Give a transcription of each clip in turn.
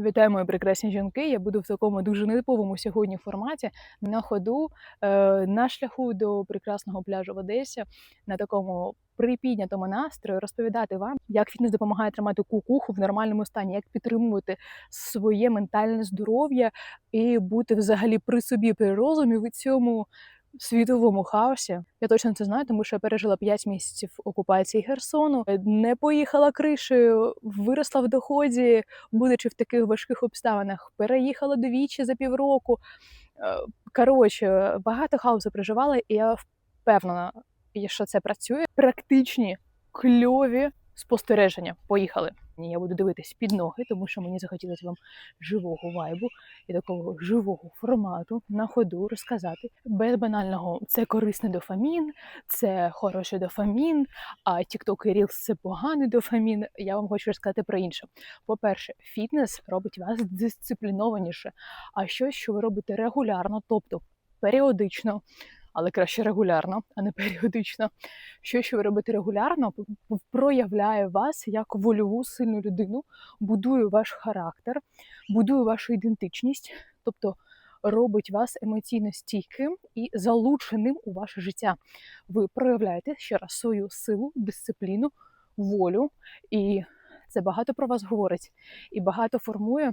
Вітаю, мої прекрасні жінки. Я буду в такому дуже нетиповому сьогодні форматі на ходу е, на шляху до прекрасного пляжу в Одесі на такому припіднятому настрою розповідати вам, як фітнес допомагає тримати кукуху в нормальному стані, як підтримувати своє ментальне здоров'я і бути взагалі при собі при розумі в цьому світовому хаосі. Я точно це знаю, тому що я пережила 5 місяців окупації Херсону, е, не поїхала кришею, виросла в доході, будучи в таких важких обставинах, переїхала двічі за півроку. Е, Коротше, багато хаосу проживала, і я впевнена, що це працює. Практичні, кльові спостереження. Поїхали. Ні, Я буду дивитись під ноги, тому що мені захотілося вам живого вайбу і такого живого формату на ходу розказати без банального це корисний дофамін, це хороший дофамін, а TikTok і Reels – це поганий дофамін. Я вам хочу розказати про інше. По-перше, фітнес робить вас дисциплінованіше, а щось, що ви робите регулярно, тобто періодично. Але краще регулярно, а не періодично. Що, що ви робите регулярно, проявляє вас як вольову сильну людину, будує ваш характер, будує вашу ідентичність, тобто робить вас емоційно стійким і залученим у ваше життя. Ви проявляєте ще раз свою силу, дисципліну, волю, і це багато про вас говорить і багато формує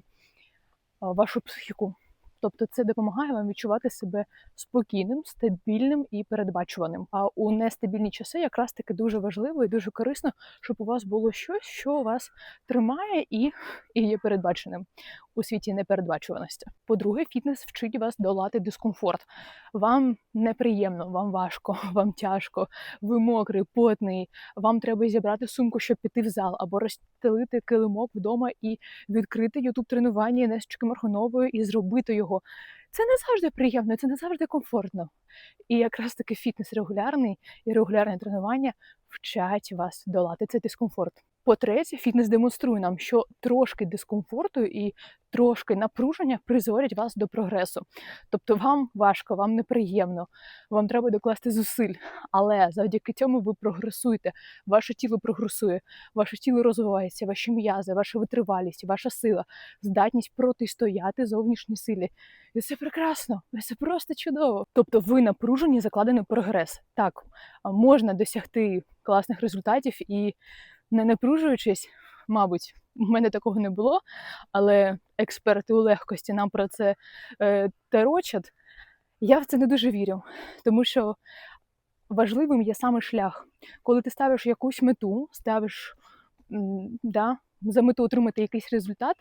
вашу психіку. Тобто це допомагає вам відчувати себе спокійним, стабільним і передбачуваним. А у нестабільні часи якраз таки дуже важливо і дуже корисно, щоб у вас було щось, що вас тримає і, і є передбаченим у світі непередбачуваності. По-друге, фітнес вчить вас долати дискомфорт. Вам неприємно, вам важко, вам тяжко, ви мокрий, потний. Вам треба зібрати сумку, щоб піти в зал, або розстелити килимок вдома і відкрити ютуб тренування Несечки Марханової і зробити його. Це не завжди приємно, це не завжди комфортно. І якраз таки фітнес регулярний і регулярне тренування вчать вас долати цей дискомфорт. По-третє, фітнес демонструє нам, що трошки дискомфорту і трошки напруження призводять вас до прогресу. Тобто вам важко, вам неприємно, вам треба докласти зусиль, але завдяки цьому ви прогресуєте, ваше тіло прогресує, ваше тіло розвивається, ваші м'язи, ваша витривалість, ваша сила, здатність протистояти зовнішній силі. І це прекрасно, це просто чудово. Тобто ви напружені, закладений прогрес. Так, можна досягти класних результатів і не напружуючись, мабуть, у мене такого не було, але експерти у легкості нам про це е, терочать. Я в це не дуже вірю, тому що важливим є саме шлях. Коли ти ставиш якусь мету, ставиш да, за мету отримати якийсь результат,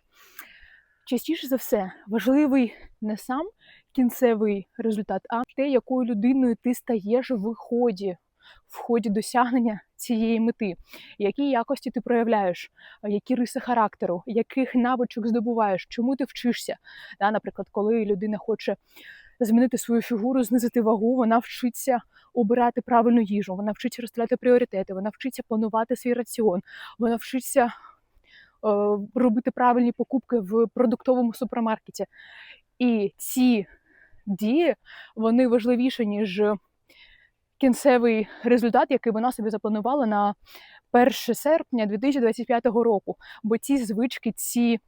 частіше за все важливий не сам кінцевий результат, а те, якою людиною ти стаєш в ході, в ході досягнення цієї мети, які якості ти проявляєш, які риси характеру, яких навичок здобуваєш, чому ти вчишся. Да, наприклад, коли людина хоче змінити свою фігуру, знизити вагу, вона вчиться обирати правильну їжу, вона вчиться розставляти пріоритети, вона вчиться планувати свій раціон, вона вчиться робити правильні покупки в продуктовому супермаркеті. І ці дії вони важливіші, ніж кінцевий результат, який вона собі запланувала на 1 серпня 2025 року. Бо ці звички, ці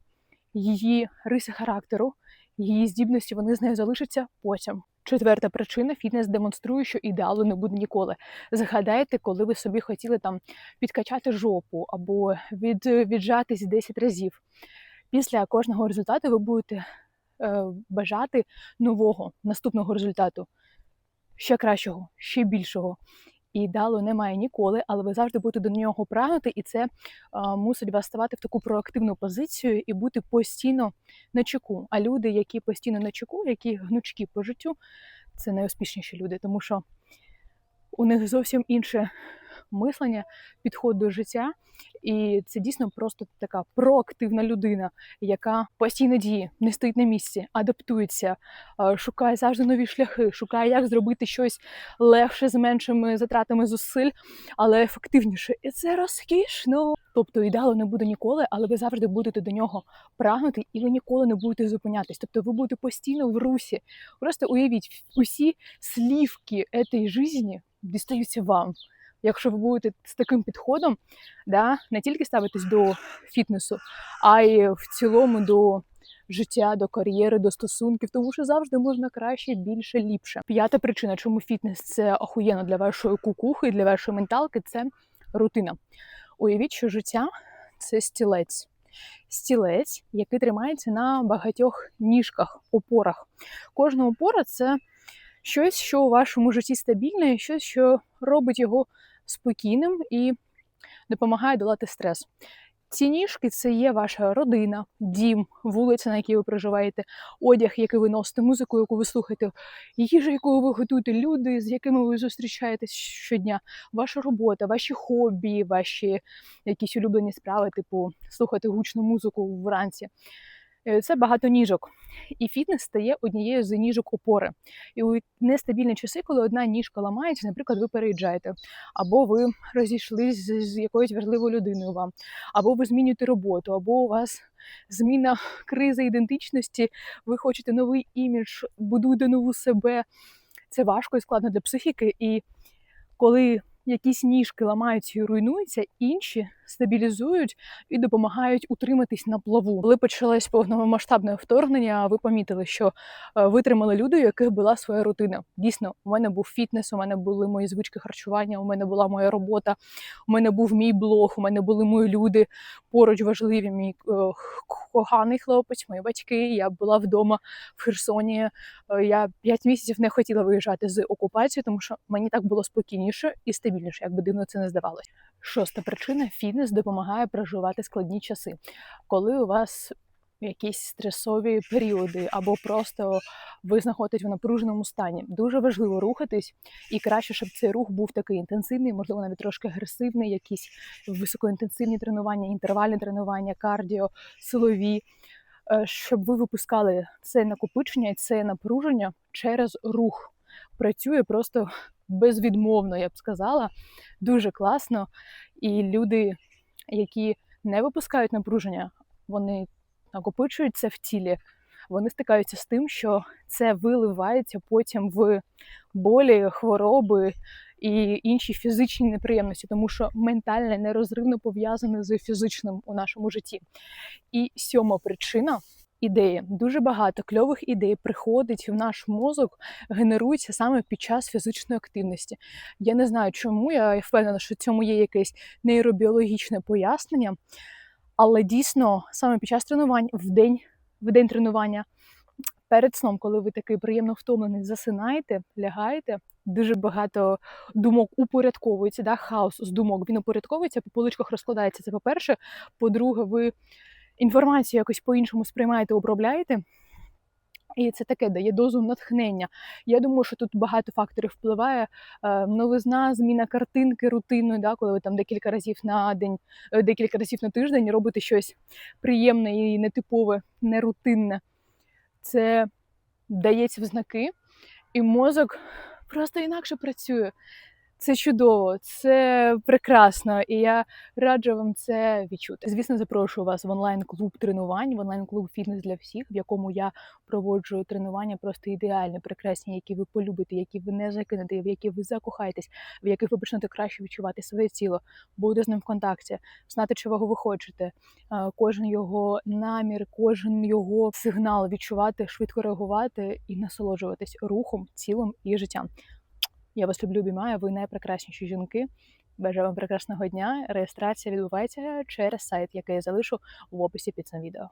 її риси характеру, її здібності, вони з нею залишаться потім. Четверта причина фітнес демонструє, що ідеалу не буде ніколи. Згадайте, коли ви собі хотіли там підкачати жопу або від, віджатись 10 разів. Після кожного результату ви будете е, бажати нового наступного результату, ще кращого, ще більшого. Ідеалу немає ніколи, але ви завжди будете до нього прагнути, і це мусить вас ставати в таку проактивну позицію і бути постійно на чеку. А люди, які постійно на чеку, які гнучкі по життю, це найуспішніші люди, тому що у них зовсім інше мислення, підход до життя, і це дійсно просто така проактивна людина, яка постійно діє, не стоїть на місці, адаптується, шукає завжди нові шляхи, шукає, як зробити щось легше з меншими затратами зусиль, але ефективніше. І це розкішно. Тобто ідеалу не буде ніколи, але ви завжди будете до нього прагнути, і ви ніколи не будете зупинятись. Тобто ви будете постійно в русі. Просто уявіть, усі слівки цієї житті дістаються вам. Якщо ви будете з таким підходом, да, не тільки ставитись до фітнесу, а й в цілому до життя, до кар'єри, до стосунків, тому що завжди можна краще, більше, ліпше. П'ята причина, чому фітнес це охуєнно для вашої кукухи, для вашої менталки, це рутина. Уявіть, що життя це стілець. Стілець, який тримається на багатьох ніжках, опорах. Кожна опора це щось, що у вашому житті стабільне, щось, що робить його спокійним і допомагає долати стрес. Ці ніжки це є ваша родина, дім, вулиця, на якій ви проживаєте, одяг, який ви носите, музику, яку ви слухаєте, їжа, яку ви готуєте, люди, з якими ви зустрічаєтесь щодня, ваша робота, ваші хобі, ваші якісь улюблені справи, типу слухати гучну музику вранці. Е, Це багато ніжок. І фітнес стає однією з ніжок опори. І у нестабільні часи, коли одна ніжка ламається, наприклад, ви переїжджаєте, або ви розійшлись з, якоюсь важливою людиною вам, або ви змінюєте роботу, або у вас зміна криза ідентичності, ви хочете новий імідж, будуєте нову себе. Це важко і складно для психіки. І коли якісь ніжки ламаються і руйнуються, інші стабілізують і допомагають утриматись на плаву. Коли почалось повномасштабне вторгнення, ви помітили, що е, витримали люди, у яких була своя рутина. Дійсно, у мене був фітнес, у мене були мої звички харчування, у мене була моя робота, у мене був мій блог, у мене були мої люди поруч важливі. Мій е, коханий хлопець, мої батьки. Я була вдома в Херсоні. Е, Я п'ять місяців не хотіла виїжджати з окупації, тому що мені так було спокійніше і стабільніше, як би дивно це не здавалося. Шоста причина фітнес допомагає проживати складні часи, коли у вас якісь стресові періоди, або просто ви знаходитесь в напруженому стані. Дуже важливо рухатись, і краще, щоб цей рух був такий інтенсивний, можливо, навіть трошки агресивний, якісь високоінтенсивні тренування, інтервальні тренування, кардіо, силові, е, щоб ви випускали це накопичення, це напруження через рух. Працює просто безвідмовно, я б сказала, дуже класно. І люди, які не випускають напруження, вони накопичуються в тілі, вони стикаються з тим, що це виливається потім в болі, хвороби і інші фізичні неприємності, тому що ментальне нерозривно пов'язане з фізичним у нашому житті. І сьома причина. Ідеї дуже багато кльових ідей приходить в наш мозок, генерується саме під час фізичної активності. Я не знаю, чому я впевнена, що цьому є якесь нейробіологічне пояснення, але дійсно саме під час тренувань, в день, в день тренування, перед сном, коли ви такий приємно втомлений, засинаєте, лягаєте. Дуже багато думок упорядковується, да, хаос з думок він упорядковується, по поличках розкладається. Це по-перше. По-друге, ви інформацію якось по-іншому сприймаєте, обробляєте. І це таке дає дозу натхнення. Я думаю, що тут багато факторів впливає. Е, Новизна, зміна картинки рутинної, да, коли ви там декілька разів на день, е, декілька разів на тиждень робите щось приємне і нетипове, нерутинне. Це дається в знаки, і мозок просто інакше працює. Це чудово, це прекрасно, і я раджу вам це відчути. Звісно, запрошую вас в онлайн-клуб тренувань, в онлайн-клуб фітнес для всіх, в якому я проводжу тренування просто ідеальні, прекрасні, які ви полюбите, які ви не закинете, в які ви закохаєтесь, в яких ви почнете краще відчувати своє тіло, бути з ним в контакті, знати, чого ви хочете, кожен його намір, кожен його сигнал відчувати, швидко реагувати і насолоджуватись рухом, тілом і життям. Я вас люблю, обіймаю, ви найпрекрасніші жінки. Бажаю вам прекрасного дня. Реєстрація відбувається через сайт, який я залишу в описі під цим відео.